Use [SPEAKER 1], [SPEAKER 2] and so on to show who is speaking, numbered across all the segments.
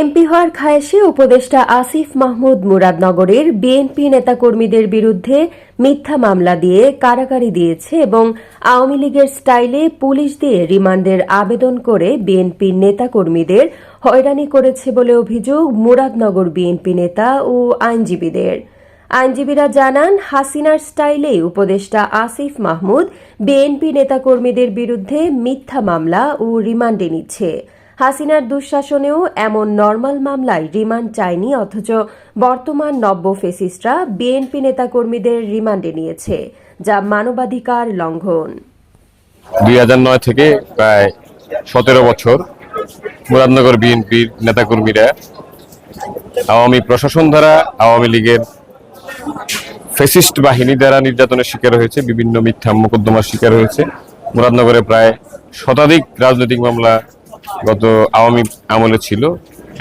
[SPEAKER 1] MP হওয়ার খায়েশে উপদেষ্টা Asif Mahmud মুরাদনগরের BNP নেতাকর্মীদের বিরুদ্ধে মিথ্যা মামলা দিয়ে কারাগারি দিয়েছে এবং আওয়ামী লীগের স্টাইলে পুলিশ দিয়ে রিমান্ডের আবেদন করে বিএনপির নেতাকর্মীদের হয়রানি করেছে বলে অভিযোগ মুরাদনগর বিএনপি নেতা ও আইনজীবীদের। আইনজীবীরা জানান, হাসিনার স্টাইলে উপদেষ্টা আসিফ মাহমুদ বিএনপি নেতাকর্মীদের বিরুদ্ধে মিথ্যা মামলা ও রিমান্ডে নিচ্ছে। হাসিনার দুঃশাসনেও এমন নর্মাল মামলায় রিমান্ড চায়নি, অথচ বর্তমান নব্য ফেসিস্টরা বিএনপি নেতাকর্মীদের রিমান্ডে নিয়েছে, যা মানবাধিকার লঙ্ঘন।
[SPEAKER 2] দুই নয় থেকে প্রায় সতেরো বছর মুরাদনগর বিএনপির নেতাকর্মীরা আওয়ামী প্রশাসন দ্বারা আওয়ামী লীগের ফেসিস্ট বাহিনী দ্বারা নির্যাতনের শিকার হয়েছে, বিভিন্ন মিথ্যা মোকদ্দমার শিকার হয়েছে। মুরাদনগরে প্রায় শতাধিক রাজনৈতিক মামলা গত আওয়ামী আমলে ছিল।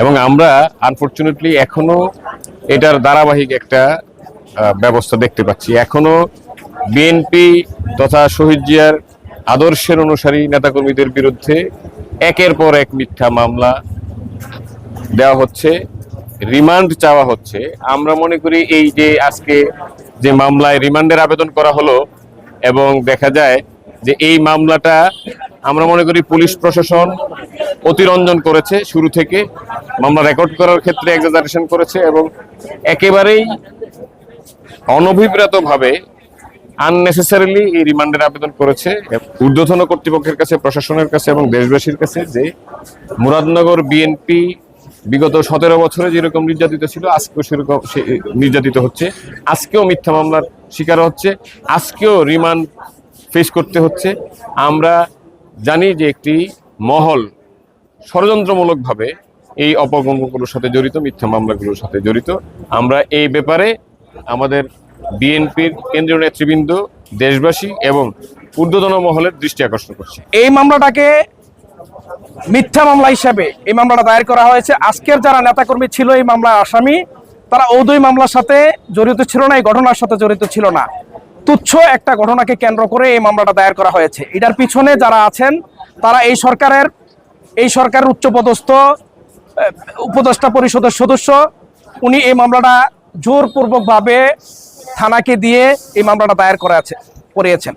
[SPEAKER 2] এবং আমরা আনফর্চুনেটলি এখনও এটার ধারাবাহিক একটা ব্যবস্থা দেখতে পাচ্ছি। এখনও বিএনপি তথা শহীদ জিয়ার আদর্শের অনুসারী নেতাকর্মীদের বিরুদ্ধে একের পর এক মিথ্যা মামলা দেওয়া হচ্ছে, রিমান্ড চাওয়া হচ্ছে। আমরা মনে করি এই যে আজকে যে মামলায় রিমান্ডের আবেদন করা হলো, এবং দেখা যায় যে এই মামলাটা আমরা মনে করি পুলিশ প্রশাসন অতিরঞ্জন করেছে শুরু থেকে। মামলা রেকর্ড করার ক্ষেত্রে এক্সাজারেশন করেছে এবং একেবারেই অনভিপ্রেত ভাবে আননেসেসারিলি এই রিমান্ডের আবেদন করেছে ঊর্ধ্বতন কর্তৃপক্ষের কাছে, প্রশাসনের কাছে এবং দেশবাসীর কাছে যে মুরাদনগর বিএনপি বিগত সতেরো বছরে যেরকম নির্যাতিত ছিল, আজকেও সেরকম নির্যাতিত হচ্ছে। আজকেও মিথ্যা মামলার শিকার হচ্ছে। আজকেও রিমান্ড ফেস করতে হচ্ছে। আমরা জানি যে একটি মহল ষড়যন্ত্রমূলকভাবে এই অপকর্মগুলোর সাথে জড়িত, মিথ্যা মামলাগুলোর সাথে জড়িত। আমরা এই ব্যাপারে আমাদের বিএনপির কেন্দ্রীয় নেতৃবৃন্দ, দেশবাসী এবং ঊর্ধ্বতন মহলের দৃষ্টি আকর্ষণ করছি।
[SPEAKER 3] এই মামলাটাকে মিথ্যা মামলা হিসাবে এই মামলাটা দায়ের করা হয়েছে। আজকের যারা নেতাকর্মী ছিল এই মামলার আসামি, তারা ওদই মামলার সাথে জড়িত ছিল না, এই ঘটনার সাথে জড়িত ছিল না। তুচ্ছ একটা ঘটনাকে কেন্দ্র করে এই মামলাটা দায়ের করা হয়েছে। এটার পিছনে যারা আছেন, তারা এই সরকারের এই সরকারের উচ্চপদস্থ উপদেষ্টা পরিষদের সদস্য। উনি এই মামলাটা জোরপূর্বকভাবে থানাকে দিয়ে এই মামলাটা দায়ের করা আছে, করিয়েছেন।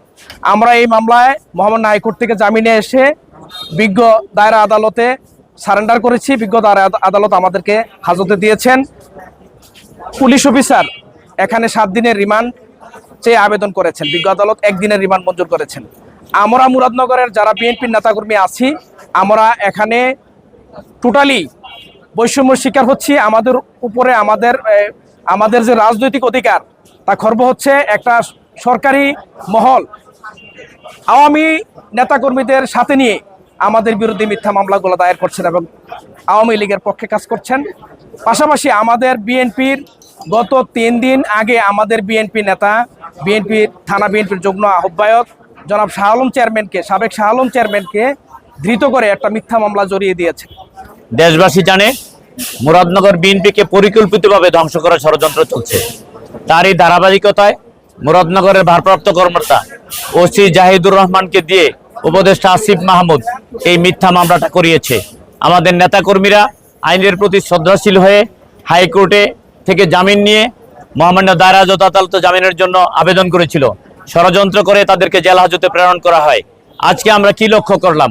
[SPEAKER 3] আমরা এই মামলায় মোহাম্মদ হাইকোর্ট থেকে জামিনে এসে বিজ্ঞ দায়রা আদালতে সারেন্ডার করেছি। বিজ্ঞ দায়রা আদালত আমাদেরকে হাজতে দিয়েছেন। পুলিশ অফিসার, এখানে সাত দিনের রিমান্ড। চেয়ে আবেদন করেছেন। বিজ্ঞ আদালত একদিনের রিমান্ড মঞ্জুর করেছেন। আমরা মুরাদনগরের যারা বিএনপির নেতাকর্মী আছি, আমরা এখানে টোটালি বৈষম্য শিকার হচ্ছি। আমাদের উপরে আমাদের আমাদের যে রাজনৈতিক অধিকার তা খর্ব হচ্ছে একটা সরকারি মহল। আওয়ামী নেতাকর্মীদের সাথে নিয়ে আমাদের বিরুদ্ধে মিথ্যা মামলাগুলো দায়ের করছেন এবং আওয়ামী লীগের পক্ষে কাজ করছেন। পাশাপাশি আমাদের বিএনপির গত তিন দিন আগে আমাদের বিএনপি নেতা বিএনপির থানা বিএনপির যুগ্ম আহ্বায়ক জনাব শাহ আলম চেয়ারম্যানকে, সাবেক শাহ আলম চেয়ারম্যানকে ধৃত করে একটা মিথ্যা মামলা জড়িয়ে দিয়েছে।
[SPEAKER 4] দেশবাসী জানে, মুরাদনগর বিএনপিকে পরিকল্পিতভাবে ধ্বংস করার ষড়যন্ত্র চলছে। তারই ধারাবাহিকতায় মুরাদনগরের ভারপ্রাপ্ত কর্মকর্তা ওসি জাহিদুর রহমানকে দিয়ে উপদেষ্টা আসিফ মাহমুদ এই মিথ্যা মামলাটা করিয়েছে। আমাদের নেতাকর্মীরা আইনের প্রতি শ্রদ্ধাশীল হয়ে হাইকোর্টে থেকে জামিন নিয়ে মহামান্য দায়রা জত আদালতে জামিনের জন্য আবেদন করেছিল। ষড়যন্ত্র করে তাদেরকে জেল হাজতে প্রেরণ করা হয়। আজকে আমরা কি লক্ষ্য করলাম?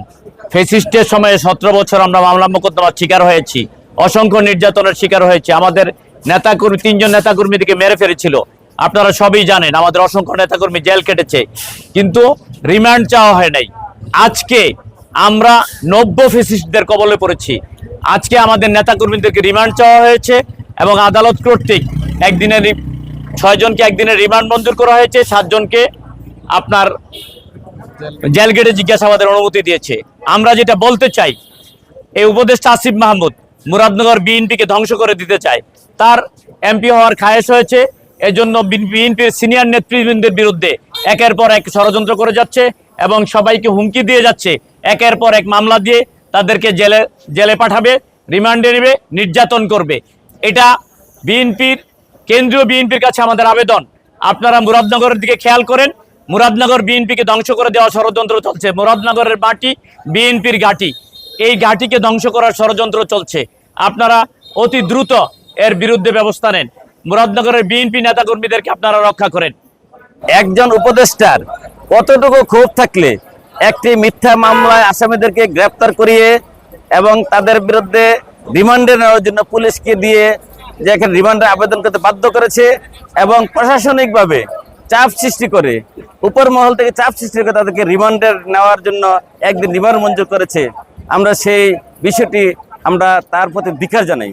[SPEAKER 4] ফেসিস্টের সময়ে সতেরো বছর আমরা মামলা মোকদ্দমার শিকার হয়েছি। অসংখ্য নির্যাতনের শিকার হয়েছে। আমাদের নেতাকর্মী, তিনজন নেতাকর্মীদেরকে মেরে ফেলেছিল। আপনারা সবই জানেন, আমাদের অসংখ্য নেতাকর্মী জেল কেটেছে। কিন্তু রিমান্ড চাওয়া হয় নাই। আজকে আমরা নব্য ফেসিস্টদের কবলে পড়েছি। আজকে আমাদের নেতাকর্মীদেরকে রিমান্ড চাওয়া হয়েছে। এবং আদালত কর্তৃক একদিনের ছয়জনকে একদিনের রিমান্ড মঞ্জুর করা হয়েছে সাতজনকে আপনার জেল গেটে জিজ্ঞাসাবাদের অনুমতি দিয়েছে। আমরা যেটা বলতে চাই, এই উপদেষ্টা আসিফ মাহমুদ মুরাদনগর বিএনপিকে ধ্বংস করে দিতে চায়। তার এমপি হওয়ার খায়েশ হয়েছে, এজন্য বিএনপির সিনিয়র নেতৃবৃন্দের বিরুদ্ধে একের পর এক ষড়যন্ত্র করে যাচ্ছে এবং সবাইকে হুমকি দিয়ে যাচ্ছে। একের পর এক মামলা দিয়ে তাদেরকে জেলে জেলে পাঠাবে, রিমান্ডে নেবে, নির্যাতন করবে। এটা বিএনপির, কেন্দ্রীয় বিএনপির কাছে আমাদের আবেদন। আপনারা মুরাদনগরের দিকে খেয়াল করেন, মুরাদনগর বিএনপিকে ধ্বংস করে দেওয়া ষড়যন্ত্র চলছে। মুরাদনগরের মাটি বিএনপির ঘাঁটি। এই ঘাঁটিকে ধ্বংস করার ষড়যন্ত্র চলছে। আপনারা অতি দ্রুত এর বিরুদ্ধে ব্যবস্থা নেন। মুরাদনগরের বিএনপি নেতাকর্মীদেরকে আপনারা রক্ষা করেন।
[SPEAKER 5] একজন উপদেষ্টার কতটুকু ক্ষোভ থাকলে একটি মিথ্যা মামলায় আসামিদেরকে গ্রেপ্তার করিয়ে এবং তাদের বিরুদ্ধে রিমান্ডে নেওয়ার জন্য পুলিশকে দিয়ে যে এখানে রিমান্ডে আবেদন করতে বাধ্য করেছে এবং প্রশাসনিকভাবে চাপ সৃষ্টি করে, উপর মহল থেকে চাপ সৃষ্টি করে তাদেরকে রিমান্ডে নেওয়ার জন্য একদিন রিমান্ড মঞ্জুর করেছে। আমরা সেই বিষয়টি আমরা তার প্রতি ধিকার জানাই।